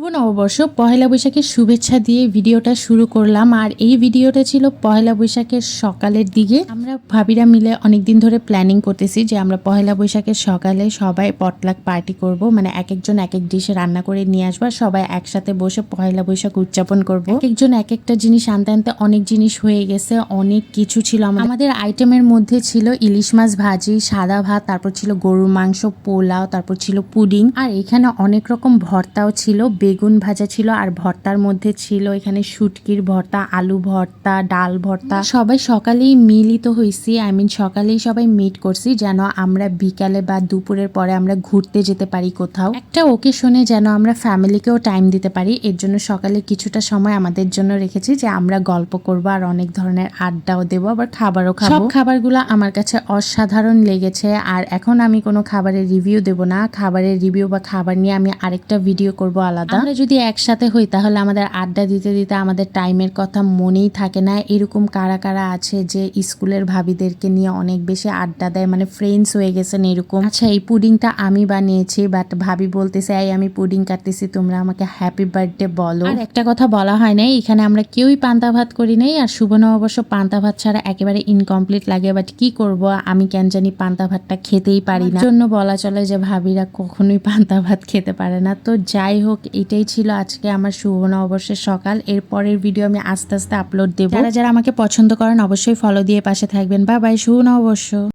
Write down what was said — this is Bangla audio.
শুভ নববর্ষ। পহেলা বৈশাখের শুভেচ্ছা দিয়ে ভিডিওটা শুরু করলাম। আর এই ভিডিওটা ছিল পহেলা বৈশাখের সকালের দিকে। আমরা ভাবিরা মিলে অনেক দিন ধরে প্ল্যানিং করতেছি যে আমরা পহেলা বৈশাখের সকালে সবাই পটলাক পার্টি করব। মানে এক একজন এক এক ডিশে রান্না করে নিয়ে আসব আর সবাই একসাথে বসে পহেলা বৈশাখ উদযাপন করব। এক একজন এক একটা জিনিস আনতে আনতে অনেক জিনিস হয়ে গেছে, অনেক কিছু ছিল আমাদের- আইটেমের মধ্যে ছিল ইলিশ মাছ ভাজি, সাদা ভাত, তারপর ছিল গরুর মাংস, পোলাও, তারপর ছিল পুডিং। আর এখানে অনেক রকম ভর্তাও ছিল বেগুন ভাজা ছিল আর ভর্তার মধ্যে ছিল এখানে শুটকির ভর্তা আলু ভর্তা ডাল ভর্তা। সবাই সকালেই মিলিত হয়েছি আই মিন সকালেই সবাই মিট করছি যেন আমরা বিকালে বা দুপুরের পরে আমরা ঘুরতে যেতে পারি কোথাও। একটা ওকেশনে যেন আমরা ফ্যামিলিকেও টাইম দিতে পারি এর জন্য সকালে কিছুটা সময় আমাদের জন্য রেখেছি যে আমরা গল্প করব আর অনেক ধরনের আড্ডাও দেবো আবার খাবারও খাব। সব খাবারগুলো আমার কাছে অসাধারণ লেগেছে আর এখন আমি কোনো খাবারের রিভিউ দেব না। খাবারের রিভিউ বা খাবার নিয়ে আমি আরেকটা ভিডিও করব আলাদা। আমরা যদি একসাথে হই তাহলে আমাদের আড্ডা দিতে দিতে আমাদের টাইমের কথা মনেই থাকে না। এরকম কারা কারা আছে যে স্কুলের ভাবিদেরকে নিয়ে অনেক বেশি আড্ডা দেয়? মানে ফ্রেন্ডস হয়ে গেছেন এরকম? আচ্ছা এই পুডিংটা আমি বানিয়েছি বাট ভাবি বলতেছে এই আমি পুডিং কাটতেছি তোমরা আমাকে হ্যাপি বার্থডে বলো। আর একটা কথা বলা হয় নাই এখানে আমরা কেউই পান্তা ভাত করি নাই আর শুভ নববর্ষ পান্তা ভাত ছাড়া একেবারে ইনকমপ্লিট লাগে বাট কি করব? আমি কেন জানি পান্তা ভাতটা খেতেই পারি না। জন্য বলা চলে যে ভাবিরা কখনোই পান্তা ভাত খেতে পারে না। তো যাই হোক এটাই ছিল আজকে আমার শুভ নববর্ষের সকাল। এরপরের ভিডিও আমি আস্তে আস্তে আপলোড দেবো। যারা যারা আমাকে পছন্দ করেন, অবশ্যই ফলো দিয়ে পাশে থাকবেন। বা বাই শুভ নববর্ষ।